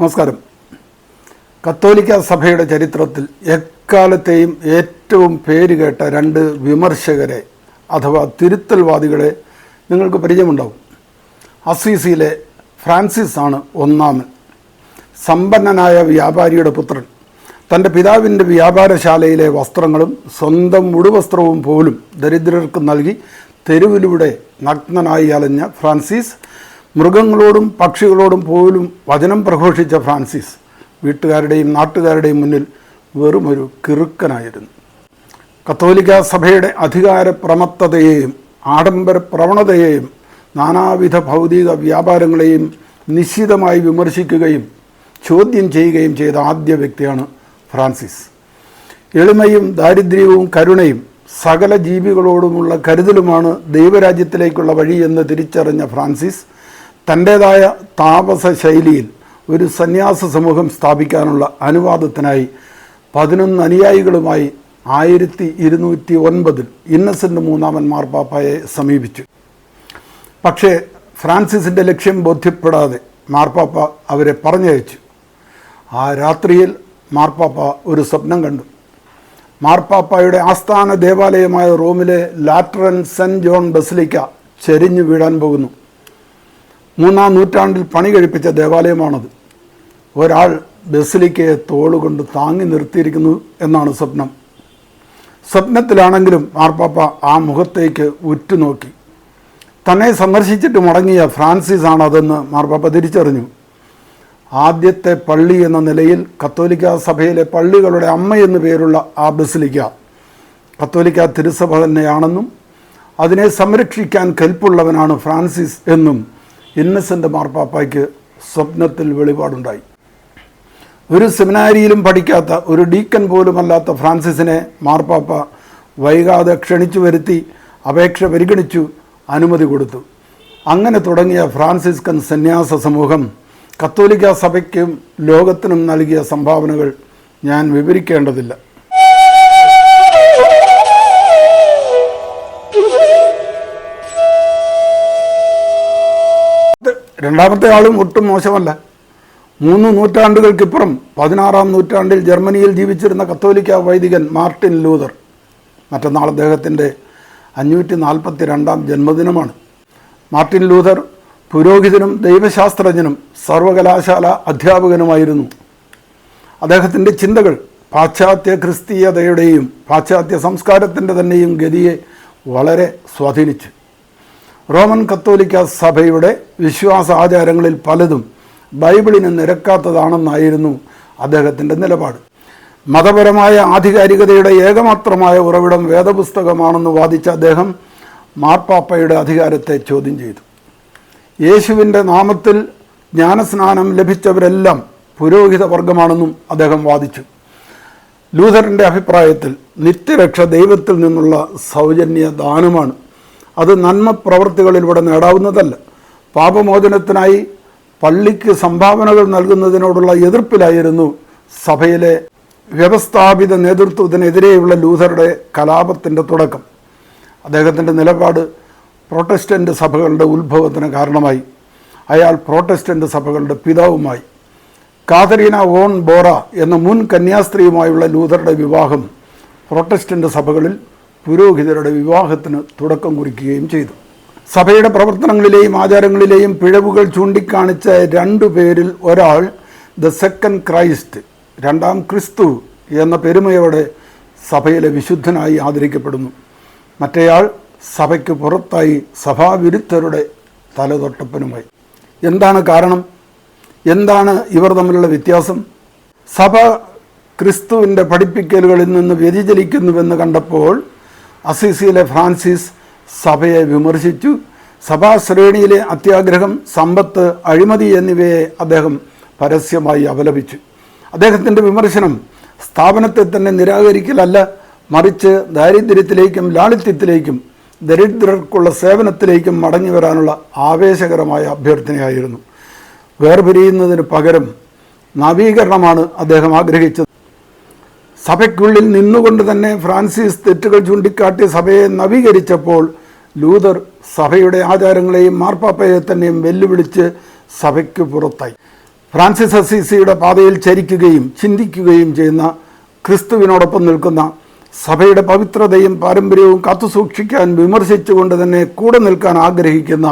നമസ്കാരം. കത്തോലിക്ക സഭയുടെ ചരിത്രത്തിൽ എക്കാലത്തെയും ഏറ്റവും പേരുകേട്ട രണ്ട് വിമർശകരെ അഥവാ തിരുത്തൽവാദികളെ നിങ്ങൾക്ക് പരിചയമുണ്ടാവും. അസീസിയിലെ ഫ്രാൻസിസ് ആണ് ഒന്നാമൻ. സമ്പന്നനായ വ്യാപാരിയുടെ പുത്രൻ. തന്റെ പിതാവിന്റെ വ്യാപാരശാലയിലെ വസ്ത്രങ്ങളും സ്വന്തം മുടുവസ്ത്രവും പോലും ദരിദ്രർക്ക് നൽകി തെരുവിലൂടെ നഗ്നനായി അലഞ്ഞ ഫ്രാൻസിസ് മൃഗങ്ങളോടും പക്ഷികളോടും പോലും വചനം പ്രഘോഷിച്ച ഫ്രാൻസിസ് വീട്ടുകാരുടെയും നാട്ടുകാരുടെയും മുന്നിൽ വെറുമൊരു കിറുക്കനായിരുന്നു. കത്തോലിക്ക സഭയുടെ അധികാര പ്രമത്തതയെയും ആഡംബര പ്രവണതയെയും നാനാവിധ ഭൗതിക വ്യാപാരങ്ങളെയും നിശ്ചിതമായി വിമർശിക്കുകയും ചോദ്യം ചെയ്യുകയും ചെയ്ത ആദ്യ വ്യക്തിയാണ് ഫ്രാൻസിസ്. എളിമയും ദാരിദ്ര്യവും കരുണയും സകല ജീവികളോടുമുള്ള കരുതലുമാണ് ദൈവരാജ്യത്തിലേക്കുള്ള വഴി എന്ന് തിരിച്ചറിഞ്ഞ ഫ്രാൻസിസ് തന്റേതായ താപസ ശൈലിയിൽ ഒരു സന്യാസ സമൂഹം സ്ഥാപിക്കാനുള്ള അനുവാദത്തിനായി പതിനൊന്ന് അനുയായികളുമായി ആയിരത്തി ഇരുന്നൂറ്റി ഒൻപതിൽ ഇന്നസെന്റ് മൂന്നാമൻ മാർപ്പാപ്പയെ സമീപിച്ചു. പക്ഷേ ഫ്രാൻസിസിന്റെ ലക്ഷ്യം ബോധ്യപ്പെടാതെ മാർപ്പാപ്പ അവരെ പറഞ്ഞയച്ചു. ആ രാത്രിയിൽ മാർപ്പാപ്പ ഒരു സ്വപ്നം കണ്ടു. മാർപ്പാപ്പയുടെ ആസ്ഥാന ദേവാലയമായ റോമിലെ ലാറ്ററൻ സെന്റ് ജോൺ ബസിലിക്ക ചെരിഞ്ഞു വീഴാൻ പോകുന്നു. മൂന്നാം നൂറ്റാണ്ടിൽ പണി കഴിപ്പിച്ച ദേവാലയമാണത്. ഒരാൾ ബസിലിക്കയെ തോളുകൊണ്ട് താങ്ങി നിർത്തിയിരിക്കുന്നു എന്നാണ് സ്വപ്നം. സ്വപ്നത്തിലാണെങ്കിലും മാർപ്പാപ്പ ആ മുഖത്തേക്ക് ഉറ്റുനോക്കി. തന്നെ സന്ദർശിച്ചിട്ട് മുടങ്ങിയ ഫ്രാൻസിസ് ആണ് അതെന്ന് മാർപ്പാപ്പ തിരിച്ചറിഞ്ഞു. ആദ്യത്തെ പള്ളി എന്ന നിലയിൽ കത്തോലിക്ക സഭയിലെ പള്ളികളുടെ അമ്മ എന്ന് പേരുള്ള ആ ബസിലിക്ക കത്തോലിക്ക തിരുസഭ തന്നെയാണെന്നും അതിനെ സംരക്ഷിക്കാൻ കൽപ്പുള്ളവനാണ് ഫ്രാൻസിസ് എന്നും ഇന്നസെന്റ് മാർപ്പാപ്പയ്ക്ക് സ്വപ്നത്തിൽ വെളിപാടുണ്ടായി. ഒരു സെമിനാരിയിലും പഠിക്കാത്ത ഒരു ഡീക്കൻ പോലുമല്ലാത്ത ഫ്രാൻസിസിനെ മാർപ്പാപ്പ വൈകാതെ ക്ഷണിച്ചു വരുത്തി അപേക്ഷ പരിഗണിച്ചു അനുമതി കൊടുത്തു. അങ്ങനെ തുടങ്ങിയ ഫ്രാൻസിസ്കൻ സന്യാസ സമൂഹം കത്തോലിക്ക സഭയ്ക്കും ലോകത്തിനും നൽകിയ സംഭാവനകൾ ഞാൻ വിവരിക്കേണ്ടതില്ല. രണ്ടാമത്തെ ആളും ഒട്ടും മോശമല്ല. മൂന്ന് നൂറ്റാണ്ടുകൾക്കിപ്പുറം പതിനാറാം നൂറ്റാണ്ടിൽ ജർമ്മനിയിൽ ജീവിച്ചിരുന്ന കത്തോലിക്ക വൈദികൻ മാർട്ടിൻ ലൂതർ മറ്റന്നാൾ അദ്ദേഹത്തിന്റെ അഞ്ഞൂറ്റി നാൽപ്പത്തി രണ്ടാം ജന്മദിനമാണ്. മാർട്ടിൻ ലൂതർ പുരോഹിതനും ദൈവശാസ്ത്രജ്ഞനും സർവകലാശാല അധ്യാപകനുമായിരുന്നു. അദ്ദേഹത്തിന്റെ ചിന്തകൾ പാശ്ചാത്യ ക്രിസ്തീയതയുടെയും പാശ്ചാത്യ സംസ്കാരത്തിന്റെ തന്നെയും ഗതിയെ വളരെ സ്വാധീനിച്ചു. റോമൻ കത്തോലിക്ക സഭയുടെ വിശ്വാസ ആചാരങ്ങളിൽ പലതും ബൈബിളിന് നിരക്കാത്തതാണെന്നായിരുന്നു അദ്ദേഹത്തിന്റെ നിലപാട്. മതപരമായ ആധികാരികതയുടെ ഏകമാത്രമായ ഉറവിടം വേദപുസ്തകമാണെന്ന് വാദിച്ച അദ്ദേഹം മാർപ്പാപ്പയുടെ അധികാരത്തെ ചോദ്യം ചെയ്തു. യേശുവിന്റെ നാമത്തിൽ ജ്ഞാനസ്നാനം ലഭിച്ചവരെല്ലാം പുരോഹിത വർഗമാണെന്നും അദ്ദേഹം വാദിച്ചു. ലൂഥറിന്റെ അഭിപ്രായത്തിൽ നിത്യരക്ഷ ദൈവത്തിൽ നിന്നുള്ള സൗജന്യ ദാനമാണ് അത് നന്മ പ്രവൃത്തികളിലൂടെ നേടാവുന്നതല്ല. പാപമോചനത്തിനായി പള്ളിക്ക് സംഭാവനകൾ നൽകുന്നതിനോടുള്ള എതിർപ്പിലായിരുന്നു സഭയിലെ വ്യവസ്ഥാപിത നേതൃത്വത്തിനെതിരെയുള്ള ലൂഥറുടെ കലാപത്തിന്റെ തുടക്കം. അദ്ദേഹത്തിന്റെ നിലപാട് പ്രൊട്ടസ്റ്റന്റ് സഭകളുടെ ഉത്ഭവത്തിന് കാരണമായി. അയാൾ പ്രൊട്ടസ്റ്റന്റ് സഭകളുടെ പിതാവുമായി. കാതരീന ഓൺ ബോറ എന്ന മുൻ കന്യാസ്ത്രീയുമായുള്ള ലൂഥറുടെ വിവാഹം പ്രൊട്ടസ്റ്റന്റ് സഭകളിൽ പുരോഹിതരുടെ വിവാഹത്തിന് തുടക്കം കുറിക്കുകയും ചെയ്തു. സഭയുടെ പ്രവർത്തനങ്ങളിലെയും ആചാരങ്ങളിലെയും പിഴവുകൾ ചൂണ്ടിക്കാണിച്ച രണ്ടു പേരിൽ ഒരാൾ ദ സെക്കൻഡ് ക്രൈസ്റ്റ് രണ്ടാം ക്രിസ്തു എന്ന പെരുമയോടെ സഭയിലെ വിശുദ്ധനായി ആദരിക്കപ്പെടുന്നു. മറ്റേയാൾ സഭയ്ക്ക് പുറത്തായി സഭാവിരുദ്ധരുടെ തലതൊട്ടപ്പനുമായി. എന്താണ് കാരണം? എന്താണ് ഇവർ തമ്മിലുള്ള വ്യത്യാസം? സഭ ക്രിസ്തുവിന്റെ പഠിപ്പിക്കലുകളിൽ നിന്ന് വ്യതിചലിക്കുന്നുവെന്ന് കണ്ടപ്പോൾ അസീസിയിലെ ഫ്രാൻസിസ് സഭയെ വിമർശിച്ചു. സഭാശ്രേണിയിലെ അത്യാഗ്രഹം സമ്പത്ത് അഴിമതി എന്നിവയെ അദ്ദേഹം പരസ്യമായി അപലപിച്ചു. അദ്ദേഹത്തിന്റെ വിമർശനം സ്ഥാപനത്തെ തന്നെ നിരാകരിക്കലല്ല മറിച്ച് ദാരിദ്ര്യത്തിലേക്കും ലാളിത്യത്തിലേക്കും ദരിദ്രർക്കുള്ള സേവനത്തിലേക്കും മടങ്ങി വരാനുള്ള ആവേശകരമായ അഭ്യർത്ഥനയായിരുന്നു. വേർപിരിയുന്നതിന് പകരം നവീകരണമാണ് അദ്ദേഹം ആഗ്രഹിച്ചത്. സഭയ്ക്കുള്ളിൽ നിന്നുകൊണ്ട് തന്നെ ഫ്രാൻസിസ് തെറ്റുകൾ ചൂണ്ടിക്കാട്ടി സഭയെ നവീകരിച്ചപ്പോൾ ലൂതർ സഭയുടെ ആചാരങ്ങളെയും മാർപ്പാപ്പയെ തന്നെയും വെല്ലുവിളിച്ച് സഭയ്ക്ക് പുറത്തായി. ഫ്രാൻസിസ് അസീസിയുടെ പാതയിൽ ചരിക്കുകയും ചിന്തിക്കുകയും ചെയ്യുന്ന ക്രിസ്തുവിനോടൊപ്പം നിൽക്കുന്ന സഭയുടെ പവിത്രതയും പാരമ്പര്യവും കാത്തുസൂക്ഷിക്കാൻ വിമർശിച്ചുകൊണ്ട് തന്നെ കൂടെ നിൽക്കാൻ ആഗ്രഹിക്കുന്ന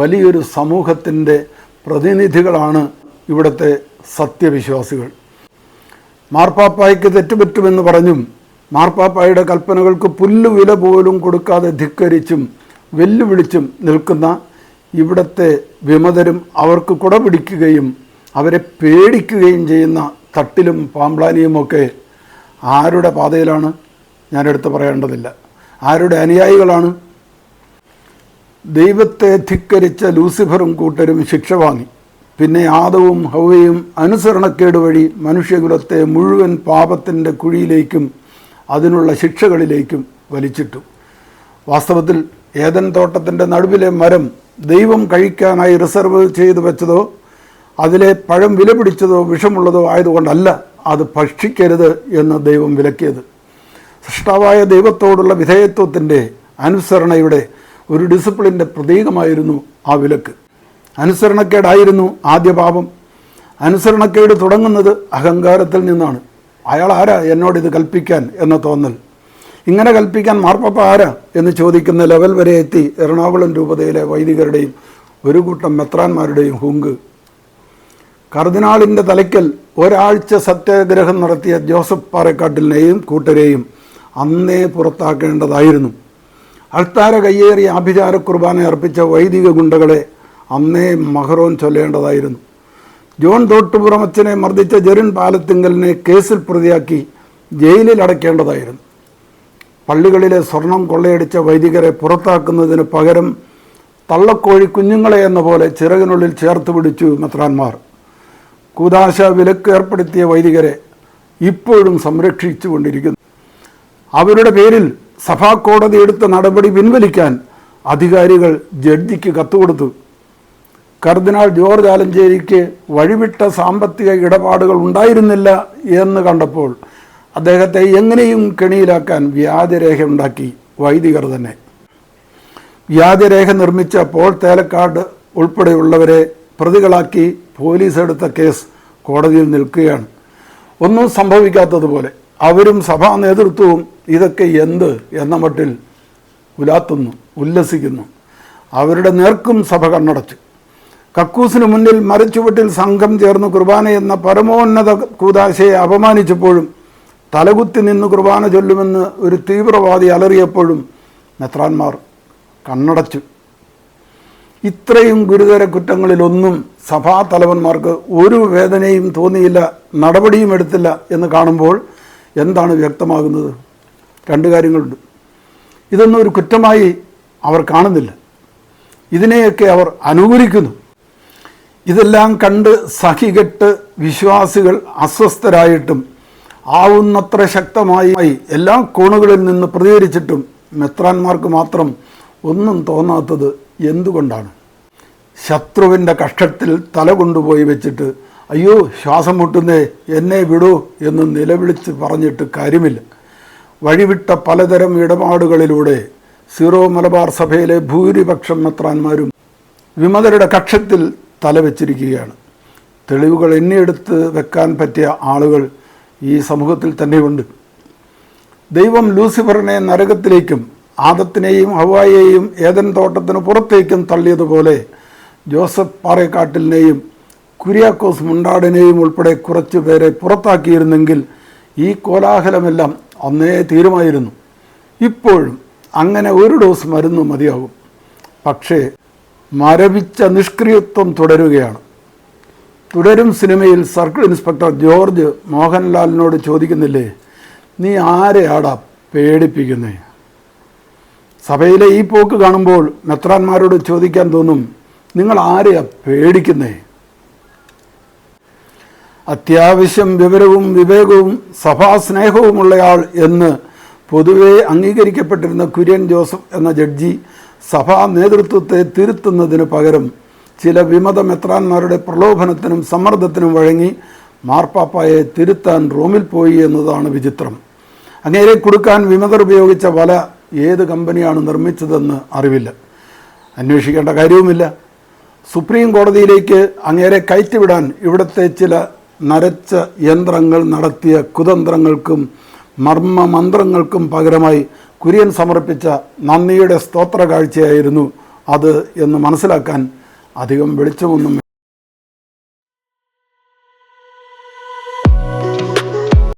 വലിയൊരു സമൂഹത്തിന്റെ പ്രതിനിധികളാണ് ഇവിടുത്തെ സത്യവിശ്വാസികൾ. മാർപ്പാപ്പായ്ക്ക് തെറ്റുപറ്റുമെന്ന് പറഞ്ഞും മാർപ്പാപ്പായുടെ കൽപ്പനകൾക്ക് പുല്ലുവില പോലും കൊടുക്കാതെ ധിക്കരിച്ചും വെല്ലുവിളിച്ചും നിൽക്കുന്ന ഇവിടത്തെ വിമതരും അവർക്ക് കുട പിടിക്കുകയും അവരെ പേടിക്കുകയും ചെയ്യുന്ന തട്ടിലും പാമ്പ്ലാനിയുമൊക്കെ ആരുടെ പാതയിലാണ്? ഞാൻ എടുത്തു പറയേണ്ടതില്ല. ആരുടെ അനുയായികളാണ്? ദൈവത്തെ ധിക്കരിച്ച ലൂസിഫറും കൂട്ടരും ശിക്ഷ വാങ്ങി. പിന്നെ ആദവും ഹൗവയും അനുസരണക്കേട് വഴി മനുഷ്യകുലത്തെ മുഴുവൻ പാപത്തിന്റെ കുഴിയിലേക്കും അതിനുള്ള ശിക്ഷകളിലേക്കും വലിച്ചിട്ടു. വാസ്തവത്തിൽ ഏതൻ തോട്ടത്തിന്റെ നടുവിലെ മരം ദൈവം കഴിക്കാനായി റിസർവ് ചെയ്തു വെച്ചതോ അതിലെ പഴം വില പിടിച്ചതോ വിഷമുള്ളതോ ആയതുകൊണ്ടല്ല അത് ഭക്ഷിക്കരുത് എന്ന് ദൈവം വിലക്കിയത്. സൃഷ്ടാവായ ദൈവത്തോടുള്ള വിധേയത്വത്തിന്റെ അനുസരണയുടെ ഒരു ഡിസിപ്ലിന്റെ പ്രതീകമായിരുന്നു ആ വിലക്ക്. അനുസരണക്കേടായിരുന്നു ആദ്യ പാപം. അനുസരണക്കേട് തുടങ്ങുന്നത് അഹങ്കാരത്തിൽ നിന്നാണ്. അയാൾ ആരാ എന്നോട് ഇത് കൽപ്പിക്കാൻ എന്ന തോന്നൽ. ഇങ്ങനെ കൽപ്പിക്കാൻ മാർപ്പാപ്പ ആരാ എന്ന് ചോദിക്കുന്ന ലെവൽ വരെ എത്തി എറണാകുളം രൂപതയിലെ വൈദികരുടെയും ഒരു കൂട്ടം മെത്രാന്മാരുടെയും ഹുങ്ക്. കർദിനാളിന്റെ തലയ്ക്കൽ ഒരാഴ്ച സത്യാഗ്രഹം നടത്തിയ ജോസഫ് പാറക്കാട്ടിലിനെയും കൂട്ടരെയും അന്നേ പുറത്താക്കേണ്ടതായിരുന്നു. അൾത്താര കയ്യേറി ആഭിചാര കുർബാന അർപ്പിച്ച വൈദിക ഗുണ്ടകളെ അന്നേ മഹറോൻ ചൊല്ലേണ്ടതായിരുന്നു. ജോൺ തോട്ടുപുറമച്ചനെ മർദ്ദിച്ച ജെറിൻ പാലത്തിങ്കലിനെ കേസിൽ പ്രതിയാക്കി ജയിലിൽ അടയ്ക്കേണ്ടതായിരുന്നു. പള്ളികളിലെ സ്വർണം കൊള്ളയടിച്ച വൈദികരെ പുറത്താക്കുന്നതിന് പകരം തള്ളക്കോഴി കുഞ്ഞുങ്ങളെ എന്ന പോലെ ചിറകിനുള്ളിൽ ചേർത്ത് പിടിച്ചു മെത്രാന്മാർ. കൂതാശ വിലക്ക് ഏർപ്പെടുത്തിയ വൈദികരെ ഇപ്പോഴും സംരക്ഷിച്ചു കൊണ്ടിരിക്കുന്നു. അവരുടെ പേരിൽ സഭാ കോടതി എടുത്ത നടപടി പിൻവലിക്കാൻ അധികാരികൾ ജഡ്ജിക്ക് കത്തുകൊടുത്തു കർദിനാൾ ജോർജ് ആലഞ്ചേരിക്ക് വഴിവിട്ട സാമ്പത്തിക ഇടപാടുകൾ ഉണ്ടായിരുന്നില്ല എന്ന് കണ്ടപ്പോൾ അദ്ദേഹത്തെ എങ്ങനെയും കെണിയിലാക്കാൻ വ്യാജരേഖ ഉണ്ടാക്കി വൈദികർ തന്നെ. വ്യാജരേഖ നിർമ്മിച്ച പോൾ തേലക്കാട് ഉൾപ്പെടെയുള്ളവരെ പ്രതികളാക്കി പോലീസ് എടുത്ത കേസ് കോടതിയിൽ നിൽക്കുകയാണ്. ഒന്നും സംഭവിക്കാത്തതുപോലെ അവരും സഭാ നേതൃത്വവും ഇതൊക്കെ എന്ത് എന്ന മട്ടിൽ ഉലാത്തുന്നു ഉല്ലസിക്കുന്നു. അവരുടെ നേർക്കും സഭ കണ്ണടച്ചു. കക്കൂസിന് മുന്നിൽ മരച്ചുവട്ടിൽ സംഘം ചേർന്ന് കുർബാന എന്ന പരമോന്നത കൂതാശയെ അപമാനിച്ചപ്പോഴും തലകുത്തി നിന്ന് കുർബാന ചൊല്ലുമെന്ന് ഒരു തീവ്രവാദി അലറിയപ്പോഴും മെത്രാന്മാർ കണ്ണടച്ചു. ഇത്രയും ഗുരുതര കുറ്റങ്ങളിലൊന്നും സഭാ തലവന്മാർക്ക് ഒരു വേദനയും തോന്നിയില്ല നടപടിയും എടുത്തില്ല എന്ന് കാണുമ്പോൾ എന്താണ് വ്യക്തമാകുന്നത്? രണ്ട് കാര്യങ്ങളുണ്ട്. ഇതൊന്നും ഒരു കുറ്റമായി അവർ കാണുന്നില്ല. ഇതിനെയൊക്കെ അവർ അനുകൂലിക്കുന്നു. ഇതെല്ലാം കണ്ട് സഹികെട്ട് വിശ്വാസികൾ അസ്വസ്ഥരായിട്ടും ആവുന്നത്ര ശക്തമായി എല്ലാ കോണുകളിൽ നിന്ന് പ്രതികരിച്ചിട്ടും മെത്രാന്മാർക്ക് മാത്രം ഒന്നും തോന്നാത്തത് എന്തുകൊണ്ടാണ്? ശത്രുവിന്റെ കഷ്ടത്തിൽ തല കൊണ്ടുപോയി വെച്ചിട്ട് അയ്യോ ശ്വാസം മുട്ടുന്നേ എന്നെ വിടൂ എന്ന് നിലവിളിച്ച് പറഞ്ഞിട്ട് കാര്യമില്ല. വഴിവിട്ട പലതരം ഇടപാടുകളിലൂടെ സീറോ മലബാർ സഭയിലെ ഭൂരിപക്ഷം മെത്രാന്മാരും വിമതരുടെ കക്ഷത്തിൽ തലവെച്ചിരിക്കുകയാണ്. തെളിവുകൾ എണ്ണിയെടുത്ത് വെക്കാൻ പറ്റിയ ആളുകൾ ഈ സമൂഹത്തിൽ തന്നെയുണ്ട്. ദൈവം ലൂസിഫറിനെ നരകത്തിലേക്കും ആദത്തിനെയും ഹവായെയും ഏതൻ തോട്ടത്തിന് പുറത്തേക്കും തള്ളിയതുപോലെ ജോസഫ് പാറേക്കാട്ടിലിനെയും കുര്യാക്കോസ് മുണ്ടാടിനെയും ഉൾപ്പെടെ കുറച്ചു പേരെ പുറത്താക്കിയിരുന്നെങ്കിൽ ഈ കോലാഹലമെല്ലാം അന്നേ തീരുമായിരുന്നു. ഇപ്പോഴും അങ്ങനെ ഒരു ഡോസ് മരുന്ന് മതിയാകും. പക്ഷേ മരവിച്ച നിഷ്ക്രിയത്വം തുടരുകയാണ്. തുടരും സിനിമയിൽ സർക്കിൾ ഇൻസ്പെക്ടർ ജോർജ് മോഹൻലാലിനോട് ചോദിക്കുന്നില്ലേ നീ ആരെയാടാ പേടിപ്പിക്കുന്നേ? സഭയിലെ ഈ പോക്ക് കാണുമ്പോൾ മെത്രാന്മാരോട് ചോദിക്കാൻ തോന്നും നിങ്ങൾ ആരെയാ പേടിക്കുന്നേ? അത്യാവശ്യം വിവരവും വിവേകവും സഭാസ്നേഹവുമുള്ളയാൾ എന്ന് പൊതുവെ അംഗീകരിക്കപ്പെട്ടിരുന്ന കുര്യൻ ജോസഫ് എന്ന ജഡ്ജി സഭാ നേതൃത്വത്തെ തിരുത്തുന്നതിനു പകരം ചില വിമത മെത്രാന്മാരുടെ പ്രലോഭനത്തിനും സമ്മർദ്ദത്തിനും വഴങ്ങി മാർപ്പാപ്പായെ തിരുത്താൻ റോമിൽ പോയി എന്നതാണ് വിചിത്രം. അങ്ങേരെ കൊടുക്കാൻ വിമതർ ഉപയോഗിച്ച വല ഏത് കമ്പനിയാണ് നിർമ്മിച്ചതെന്ന് അറിവില്ല. അന്വേഷിക്കേണ്ട കാര്യവുമില്ല. സുപ്രീം കോടതിയിലേക്ക് അങ്ങേരെ കയറ്റിവിടാൻ ഇവിടുത്തെ ചില നരച്ച യന്ത്രങ്ങൾ നടത്തിയ കുതന്ത്രങ്ങൾക്കും മർമ്മ മന്ത്രങ്ങൾക്കും പകരമായി കുര്യൻ സമർപ്പിച്ച നന്ദിയുടെ സ്തോത്ര കാഴ്ചയായിരുന്നു അത് എന്ന് മനസ്സിലാക്കാൻ അധികം വെളിച്ചമൊന്നും